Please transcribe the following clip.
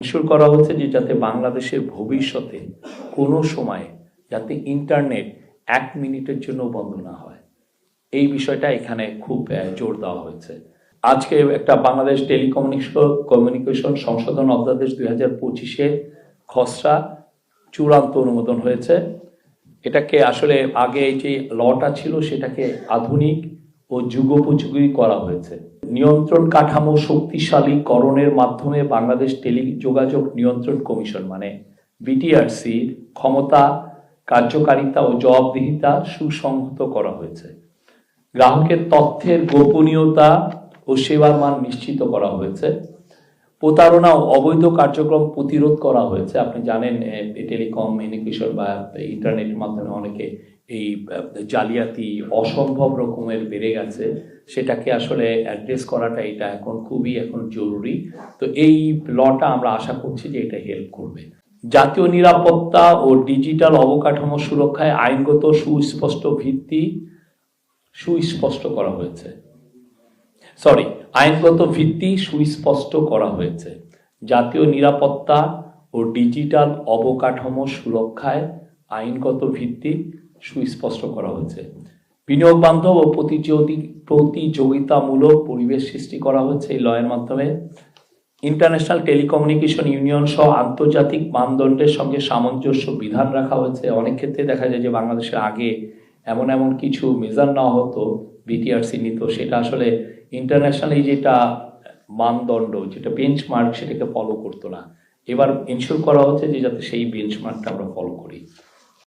Ensure করা হচ্ছে যে যাতে বাংলাদেশের ভবিষ্যতে কোনো সময় যাতে ইন্টারনেট এক মিনিটের জন্য বন্ধ না হয়। এই বিষয়টা এখানে খুব জোর দেওয়া হয়েছে। আজকে একটা বাংলাদেশ টেলিকমিউনিকেশন, কমিউনিকেশন সংশোধন অধ্যাদেশ দুই হাজার পঁচিশে খসড়া চূড়ান্ত অনুমোদন হয়েছে। এটাকে আসলে আগে যে লটা ছিল সেটাকে আধুনিক ও যুগোপযোগী করা হয়েছে। নিয়ন্ত্রণ কাঠামো শক্তিশালীকরণের মাধ্যমে বাংলাদেশ টেলিযোগাযোগ নিয়ন্ত্রণ কমিশন মানে বিটিআরসি ক্ষমতা, কার্যকারিতা ও জবাবদিহিতা সুসংহত করা হয়েছে। গ্রাহকের তথ্যের গোপনীয়তা ও সেবার মান নিশ্চিত করা হয়েছে। প্রতারণা অবৈধ কার্যক্রম প্রতিরোধ করা হয়েছে। আপনি জানেন টেলিকমিউনিকেশন বা ইন্টারনেটের মাধ্যমে অনেকে এই জালিয়াতি, অসম্ভব রকমের বেড়ে গেছে। সেটাকে আসলে অ্যাড্রেস করাটা এটা এখন খুবই এখন জরুরি। তো এই লটা আমরা আশা করছি যে এটা হেল্প করবে। জাতীয় নিরাপত্তা ও ডিজিটাল অবকাঠামো সুরক্ষায় আইনগত সুস্পষ্ট ভিত্তি সুস্পষ্ট করা হয়েছে। সরি আইনগত ভিত্তি সুস্পষ্ট করা হয়েছে। জাতীয় নিরাপত্তা ও ডিজিটাল অবকাঠামো সুরক্ষায় আইনগত ভিত্তি সুস্পষ্ট করা হয়েছে। বিনিয়োগ বান্ধব ও প্রতিযোগিতামূলক পরিবেশ সৃষ্টি করা হয়েছে এই লয়ের মাধ্যমে। ইন্টারন্যাশনাল টেলিকমিউনিকেশন ইউনিয়ন সহ আন্তর্জাতিক মানদণ্ডের সঙ্গে সামঞ্জস্য বিধান রাখা হয়েছে। অনেক ক্ষেত্রে দেখা যায় যে বাংলাদেশের আগে এমন এমন কিছু মেজার নেওয়া হতো বিটিআরসি নিত, সেটা আসলে ইন্টারন্যাশনালি যেটা মানদণ্ড, যেটা বেঞ্চমার্ক সেটাকে ফলো করতো না। এবার ইনশিওর করা হচ্ছে যে যাতে সেই বেঞ্চমার্কটা আমরা ফলো করি।